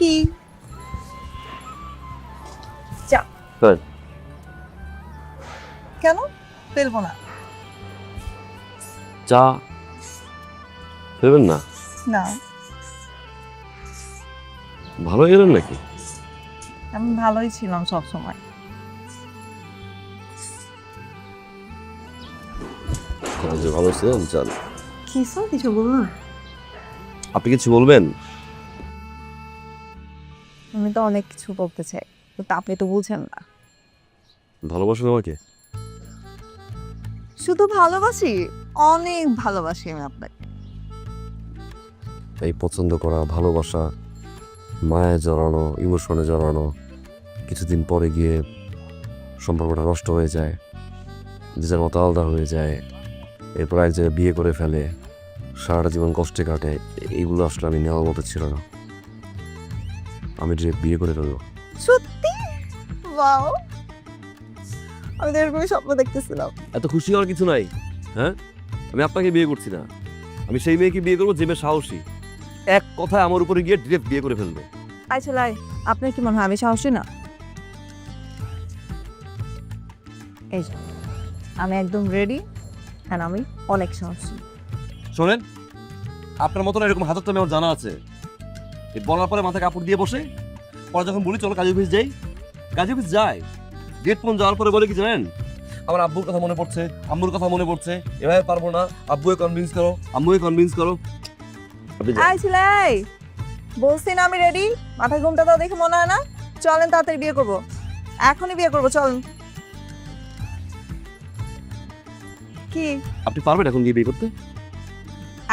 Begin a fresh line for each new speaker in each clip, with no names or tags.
কি? চা
Good.
কেন? ফেলব না।
চা ফেলবেন না?
না।
ভালো গেলেন নাকি?
আমি ভালোই ছিলাম সব সময়
যে ভালো ছিলেন? চান
কিছু? কিছু বলুন
আপনি কিছু বলবেন?
আমি তো অনেক কিছু বলতে চাই কিন্তু আপনি তো বুঝেন না।
ভালোবাসেন আমাকে
শুধু ভালোবাসি অনেক ভালোবাসি আমি আপনাকে।
এই পছন্দ করা ভালোবাসা মায়ে জড়ানো ইমোশনে জড়ানো কিছুদিন পরে গিয়ে সম্পর্কটা নষ্ট হয়ে যায় যে নিজের মতো আলাদা হয়ে যায় এরপর এক জায়গায় বিয়ে করে ফেলে সারাটা জীবন কষ্টে কাটে এইগুলো আসলে আমি নেওয়ার মতো ছিল না। আমি যে বিয়ে করে ফেলব।
সত্যি? ওয়াও। আমি তো এরকমই স্বপ্ন দেখতেছিলাম।
এত খুশি হওয়ার কিছু নাই হ্যাঁ? আমি আপনাকে বিয়ে করছি না। আমি সেই মেয়েকে বিয়ে করব যে মেয়ে সাহসী। এক কথায় আমার উপরে গিয়ে ডিরেক্ট বিয়ে করে ফেলবে।
আচ্ছা লাই আপনার কি মনে হয় আমি সাহসী না? এই যে, আমি একদম রেডি আর আমি অনেক সাহসী।
শোনেন আপনার মতন এরকম হাতের তো আমার জানা আছে। বলার পরে মাথায় কাপড় দিয়ে বসে। পরে যখন বলি চলো কাজী অফিস যাই। কাজী অফিস যাই গেট পর্যন্ত যাওয়ার পরে বলে কি জানেন? আমার আব্বুর কথা মনে পড়ছে আম্মুর কথা মনে পড়ছে। এভাবে পারব না। আব্বুকে কনভিন্স করো আম্মুকে কনভিন্স করো।
আই ছিলাই বলছি না আমি রেডি মাথায় ঘুমটা দাও দেখে মনে হয় না? চলেন তাড়াতাড়ি বিয়ে করব। এখনই বিয়ে করব চলেন কি?
আপনি পারবেন এখন গিয়ে বিয়ে করতে?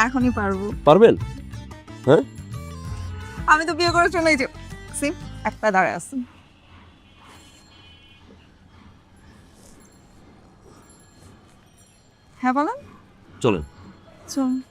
এখনই পারব।
পারবেন?
আমি তো বিয়ে করে চলে সি একটা দাঁড়ায় আছে। হ্যাঁ বলেন।
চলেন।
চল।